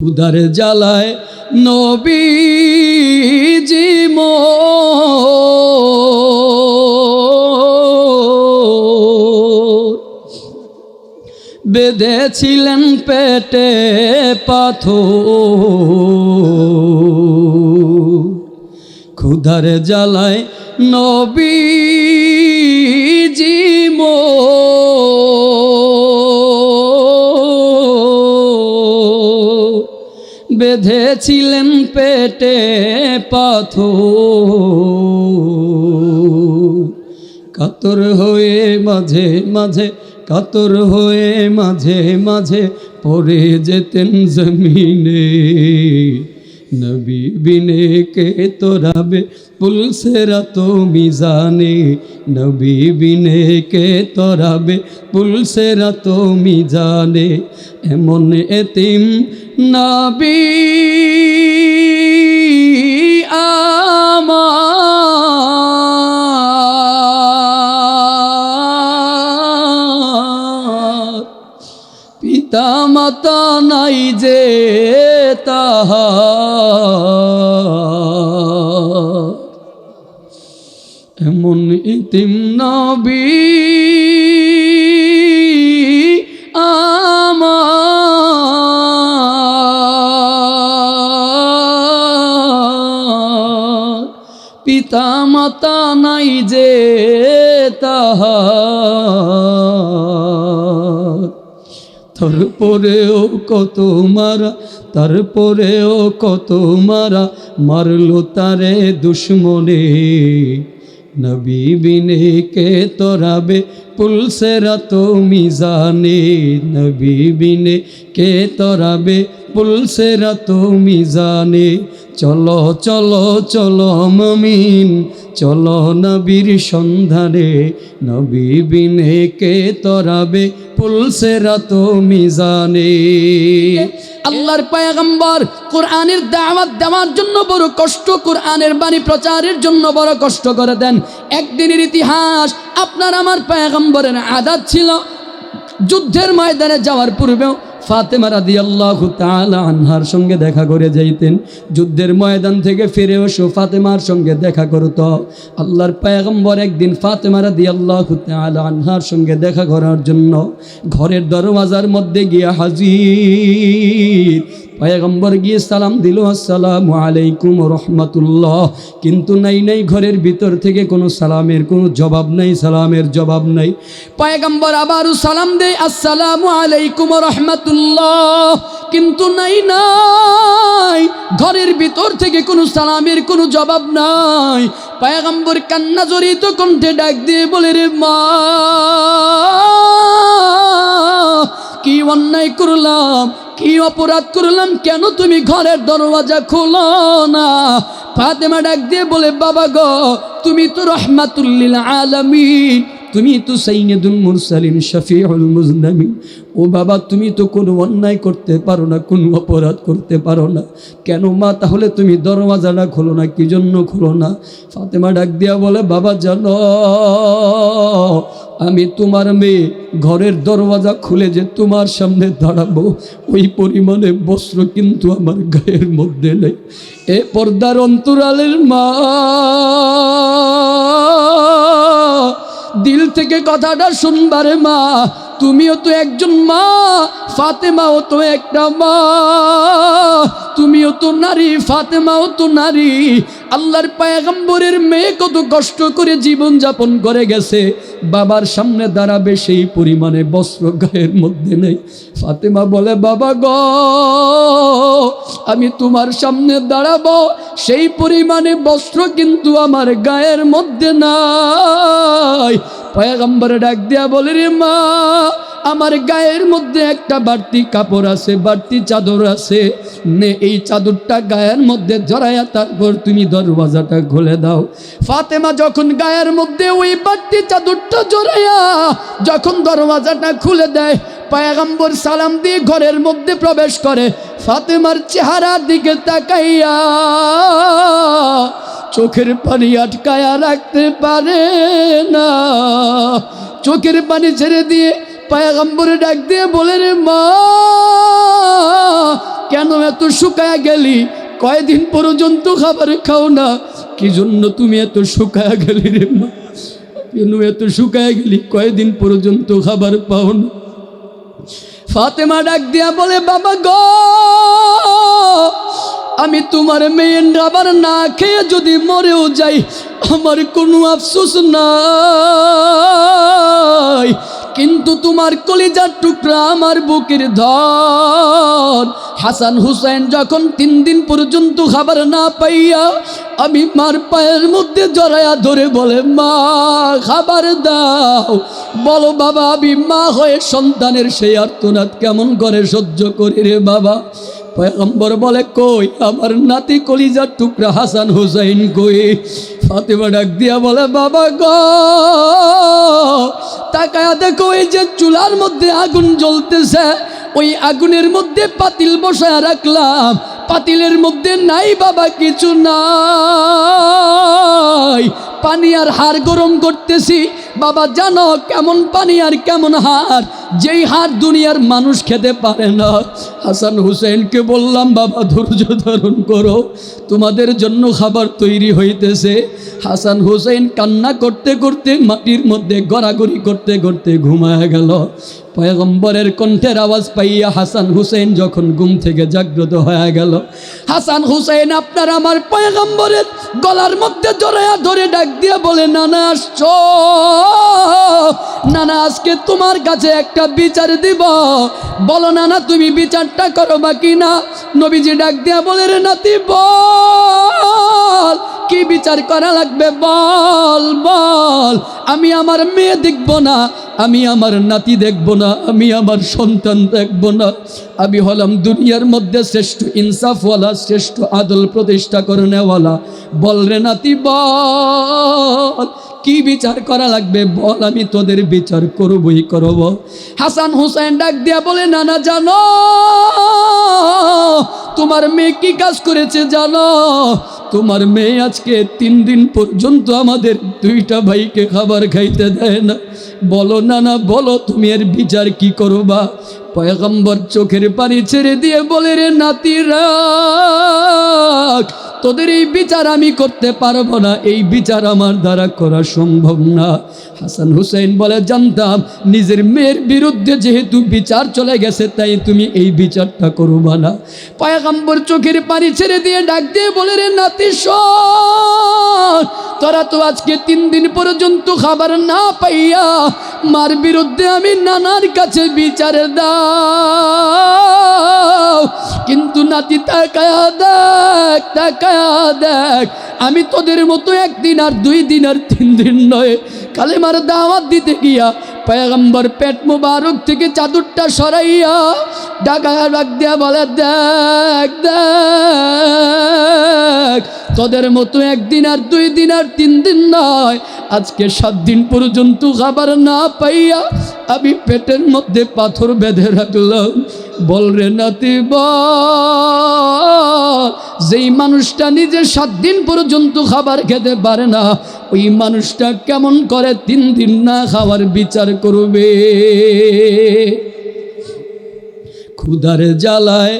উদার জ্বালায় নবী জিম বেঁধেছিলেন পেটে পাথর। ক্ষুধার জ্বালায় নবী বেঁধেছিলেন পেটে পাথ কাতর হয়ে মাঝে মাঝে কাতর হয়ে মাঝে মাঝে পরে যেতেন জমিনে। নবী বিনে কে তোরাবে পুলসেরা তো মিজানে নবী বিনে কে তোরাবে পুলসেরা তো মিজানে এমন এতিম নবী আমার। পিতা মাতা নাই যে এমন ইতিম নবী আমার। পিতা মাতা নাই যে তাহার। তারপরেও কত মারা, তারপরেও কত মারা মারলো তারে দুশ্মনে। নবী বিনে কে তোরাবে, পুলসেরা তো মিজানে। নবী বিনে কে তোরাবে, পুলসেরা তো মিজানে। চলো চলো চলো মমিন, চলো নবীর সন্ধানে। নবী বিনে কে তরাবে পুলসেরা তো মিজানে। আল্লাহর পায়গম্বর কোরআনের দাওয়াত দেওয়ার জন্য বড় কষ্ট, কোরআনের বাণী প্রচারের জন্য বড় কষ্ট করে দেন। একদিনের ইতিহাস আপনার আমার পায়গম্বরের আদাত ছিল। যুদ্ধের ময়দানে যাওয়ার পূর্বেও ফাতেমা রাদি আল্লাহ আনহার সঙ্গে দেখা করে যাইতেন। যুদ্ধের ময়দান থেকে ফিরে এসো, ফাতেমার সঙ্গে দেখা করতো আল্লাহর পায়গম্বর একদিন ফাতেমা রাদি আল্লাহ আনহার সঙ্গে দেখা করার জন্য ঘরের দরওয়াজার মধ্যে গিয়া হাজির। পয়গম্বর গিয়ে সালাম দিল, আসসালামু আলাইকুম রহমতুল্লাহ। কিন্তু নাই নাই, ঘরের ভিতর থেকে কোনো সালামের, কোনো জবাব নাই, সালামের জবাব নাই। পয়গম্বর আবারও সালাম দেয়, আসসালামু আলাইকুম রহমতুল্লাহ। কিন্তু নাই নাই, ঘরের ভিতর থেকে কোনো সালামের, কোনো জবাব নাই। পয়গম্বর কান্না জড়িত কণ্ঠে ডাক দিয়ে বলে, রে মা কি অন্যায় করলাম? কি অপরাধ করলাম? কেন তুমি ঘরের দরওয়াজা খোলো না? ফাতেমা ডাক দিয়ে বলে, বাবা গো, তুমি তো রহমাতুল্লিল আলামিন। তুমি তো সাইনেদুল মুরসালিন, শফিউল মুজনামিন ও বাবা, তুমি তো কোনো অন্যায় করতে পারো না, কোনো অপরাধ করতে পারো না। কেন মা, তাহলে তুমি দরওয়াজাটা খোলো না, কি জন্য খোলো না? ফাতেমা ডাক দিয়া বলে, বাবা, জানো, আমি তোমার মেয়ে ঘরের দরওয়াজা খুলে যে তোমার সামনে দাঁড়াবো, ওই পরিমাণে বস্ত্র কিন্তু আমার গায়ের মধ্যে নেই। এ পর্দার অন্তরালের মা দিল থেকে কথাটা শুনবারে মা তুমিও তো একজন মা। ফাতেমাও তো একটা মা। তুমিও তো নারী, ফাতেমাও তো নারী। আল্লাহর পায়গম্বরের মেয়ে কত কষ্ট করে জীবন যাপন করে গেছে। বাবার সামনে দাঁড়াবে সেই পরিমাণে বস্ত্র গায়ের মধ্যে নেই। ফাতেমা বলে, বাবা গ, আমি তোমার সামনে দাঁড়াবো। সেই পরিমাণে বস্ত্র কিন্তু আমার গায়ের মধ্যে নাই। পয়গম্বরে ডাক দিয়া বলে, রে মা আমার গায়ের মধ্যে একটা বাড়তি কাপড় আছে, বাড়তি চাদর আছে। নে, এই চাদরটা গায়ের মধ্যে জড়াইয়া তারপর তুমি দরওয়াজাটা খুলে দাও। ফাতেমা যখন গায়ের মধ্যে ওই বাড়তি চাদরটা জড়াইয়া যখন দরওয়াজাটা খুলে দেয়, পায়গাম্বর সালাম দিয়ে ঘরের মধ্যে প্রবেশ করে, ফাতেমার চেহারার দিকে তাকাইয়া চোখের পানি আটকায়া রাখতে পারে না। চোখের পানি ছেড়ে দিয়ে পায়গাম্বরে ডাক দিয়ে বলে রে মা, কেন এত শুকায়া গেলি? কয়দিন পর্যন্ত খাবার খাও না। কি জন্য তুমি এত শুকায়া গেলি রে মা? কেন এত শুকায়া গেলি? কয়দিন পর্যন্ত খাবার পাও না। ফাতেমা ডাক দিয়া বলে, বাবা গো, আমি তোমার মেয়ের আবার না খেয়ে যদি মরেও যাই, আমার কোনো আফসোস নাই। কিন্তু তোমার কলিজার টুকরা আমার বুকের ধর হাসান হুসেন যখন তিন দিন পর্যন্ত খাবার না পাইয়া আমি মার পায়ের মধ্যে জড়াইয়া ধরে বলে, মা, খাবার দাও। বলো, বাবা, আমি মা হয়ে সন্তানের সেই আর্তনাদ কেমন করে সহ্য করি রে বাবা? পয়গম্বর বলে কই, আমার নাতি কলিজার টুকরা হাসান হুসাইন কই? ফাতেমা ডাক দিয়া বলে, বাবা গো, তাকায়া দেখো এই যে চুলার মধ্যে আগুন জ্বলতেছে। ওই আগুনের মধ্যে পাতিল বসায় রাখলাম। পাতিলের মধ্যে নাই বাবা কিছু নাই। পানি আর হার গরম করতেছি। বাবা, জানো কেমন পানি আর কেমন হার যেই হার দুনিয়ার মানুষ খেতে পারে না। হাসান হুসেনকে বললাম, বাবা, ধৈর্য ধারণ করো। তোমাদের জন্য খাবার তৈরি হইতেছে। হাসান হুসেন কান্না করতে করতে মাটির মধ্যে গড়াগড়ি করতে করতে ঘুমায় গেল। পয়গম্বরের কণ্ঠের আওয়াজ পাইয়া হাসান হুসেন যখন ঘুম থেকে জাগ্রত হয়ে গেল, হাসান হুসেন আপনার আমার পয়গম্বরের গলার মধ্যে জড়াইয়া ধরে ডাক দিয়ে বলে, নানা, আসছ। নানা, আজকে তোমার কাছে একটা বিচার দিব। বলো, নানা, তুমি বিচারটা করো বাকি না নবীজি ডাক দিয়া বলে, রে নাতি, বল। কি বিচার করা লাগবে? বল বল। আমি আমার মেয়ে দেখব না, আমি আমার নাতি দেখব না, আমি আমার সন্তান দেখব না। আমি হলাম দুনিয়ার মধ্যে শ্রেষ্ঠ ইনসাফওয়ালা, শ্রেষ্ঠ আদল প্রতিষ্ঠা করে নেওয়ালা। বল রে নাতি, বল। কি বিচার করা লাগবে? বল, আমি তোদের বিচার করবই, করব। হাসান হুসাইন ডাক দিয়া বলে, নানা, জানো, তোমার মেয়ে কি কাজ করেছে জানো? তোমার মেয়ে আজকে তিন দিন পর্যন্ত আমাদের দুইটা ভাইকে খাবার খাইতে দেয় না। বলো না না বলো, তুমি এর বিচার কি করবা? পয়গম্বর চোখের পানি ছেড়ে দিয়ে বলে, রে নাতিরা তোদের এই বিচার আমি করতে পারব না। এই বিচার আমার দ্বারা করা সম্ভব না। হাসান হুসেন বলে, জানতাম নিজের মেয়ের বিরুদ্ধে যেহেতু বিচার চলে গেছে, তাই তুমি এই বিচারটা করবা না। পয়গম্বর চোখের পানি ছেড়ে দিয়ে ডাক দিয়ে বলে, রে নাতি তোরা তো আজকে তিন দিন পর্যন্ত খাবার না পাইয়া মার বিরুদ্ধে আমি নানার কাছে বিচার দাও। কিন্তু নাতি, তাকায়া দেখ তাকায়া দেখ, আমি তোদের মতো একদিন আর দুই দিন আর তিন দিন নয়। কালেমার দাওয়াত দিতে গিয়া পয়গম্বর পেট মুবারক থেকে চাদরটা সরাইয়া ডাকা ডাক দিয়া বলে, দেখ দেখ, তোদের মতো একদিন আর দুই দিন আর তিন দিন নয়। আজকে সাত দিন পর্যন্ত খাবার না পাইয়া আমি পেটের মধ্যে পাথর বেঁধে রাখলাম। বল রে নাতি, বল। যেই মানুষটা নিজে সাত দিন পর্যন্ত খাবার খেতে পারে না, ওই মানুষটা কেমন করে তিন দিন না খাওয়ার বিচার করবে? ক্ষুধার জ্বালায়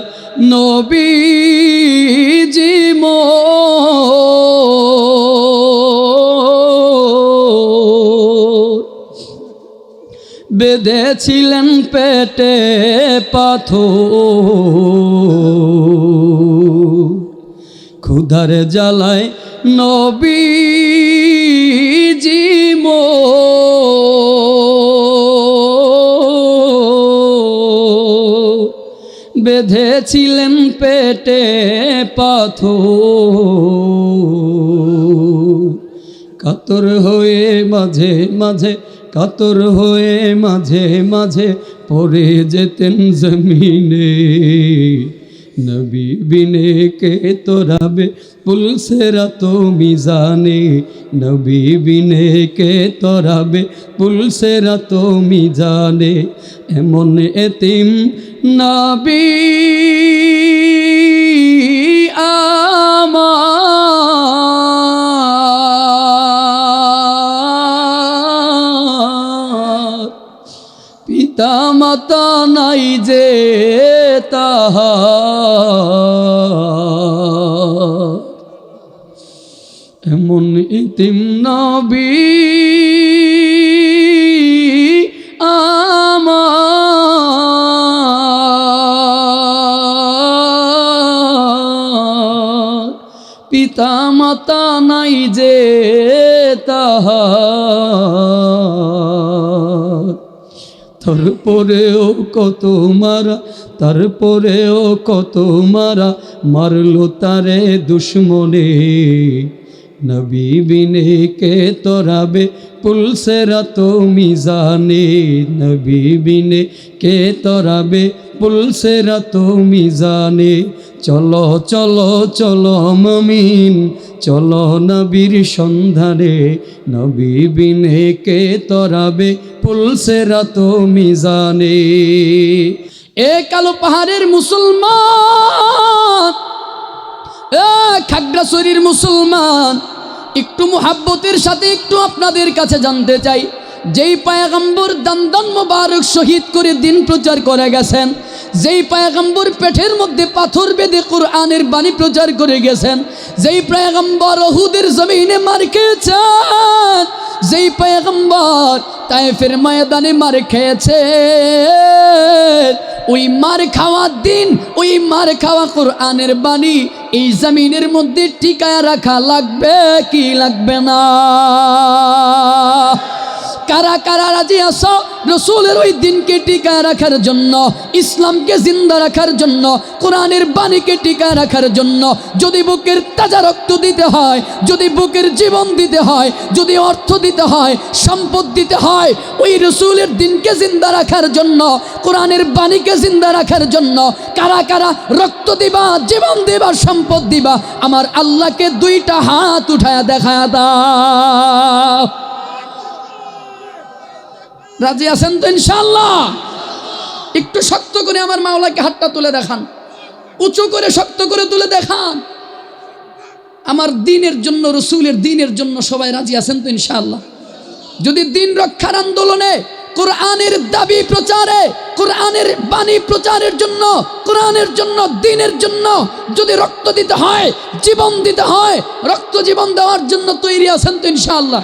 নবীজি বেঁধেছিলেন পেটে পাথর। ক্ষুধার জ্বালায় মোর বেঁধেছিলেন পেটে পাথর। কাতর হয়ে মাঝে মাঝে কাতর হয়ে মাঝে মাঝে পড়ে যেতেন জমিনে। নবী বিনে কে তোরাবে পুলসেরা তো মিজানে নবী বিনে কে তোরাবে পুলসেরা তো মিজানে এমন এতিম নবী পিতা মাতা নাই যে এমন ইতিম নবী পিতা মাতা নাই যে তাহা। তারপরেও কত মারা, তারপরেও কত মারা মারলো তারে দুশ্মনে। নবী বিনে কে তরাবে, পুলসেরা তো মিজানে। নবী বিনে কে তরাবে, পুলসেরা তো মিজানে। চলো চলো চলো মমিন, চলো নবীর সন্ধানে। নবী বিনে কে তরাবে পুলসেরা তো মিজানে। এ কালো পাহাড়ের মুসলমান, এ খাগড়াছড়ির মুসলমান, একটু মোহাব্বতের সাথে একটু আপনাদের কাছে জানতে চাই, যেই পায়গম্বর দান্দান মোবারক শহীদ করে দিন প্রচার করে গেছেন, যেই পায়গম্বর পেটের মধ্যে পাথর বেঁধে কোরআনের বাণী প্রচার করে গেছেন, যেই পায়গম্বর অহুদের জমিনে মার খেয়েছেন যেই পায়গম্বর তাইফের ময়দানে মার খেয়েছে ওই মার খাওয়ার দিন, ওই মার খাওয়া কোরআনের বাণী, এই জমিনের মধ্যে টিকায় রাখা লাগবে কি লাগবে না? কারা কারা রাজি আসো রসুলের ওই দিনকে টিকা রাখার জন্য, ইসলামকে জিন্দা রাখার জন্য, কোরআনের বাণীকে টিকা রাখার জন্য, যদি বুকের তাজা রক্ত দিতে হয়, যদি বুকের জীবন দিতে হয়, যদি অর্থ দিতে হয়, সম্পদ দিতে হয়, ওই রসুলের দিনকে জিন্দা রাখার জন্য, কোরআনের বাণীকে জিন্দা রাখার জন্য, কারা কারা রক্ত দিবা, জীবন দিবা, সম্পদ দিবা, আমার আল্লাহকে দুইটা হাত উঠায় দেখায় দাও। রাজি আছেন তো ইনশাল্লাহ একটু শক্ত করে আমার মাওলাকে হাতটা তুলে দেখান। উঁচু করে শক্ত করে তুলে দেখান। আমার দিনের জন্য, রসুলের দিনের জন্য সবাই রাজি আছেন তো ইনশাল্লাহ যদি দিন রক্ষার আন্দোলনে, কোরআনের দাবি প্রচারে, কোরআনের বাণী প্রচারের জন্য, কোরআনের জন্য, দিনের জন্য যদি রক্ত দিতে হয়, জীবন দিতে হয়, রক্ত জীবন দেওয়ার জন্য তৈরি আছেন তো ইনশাআল্লাহ?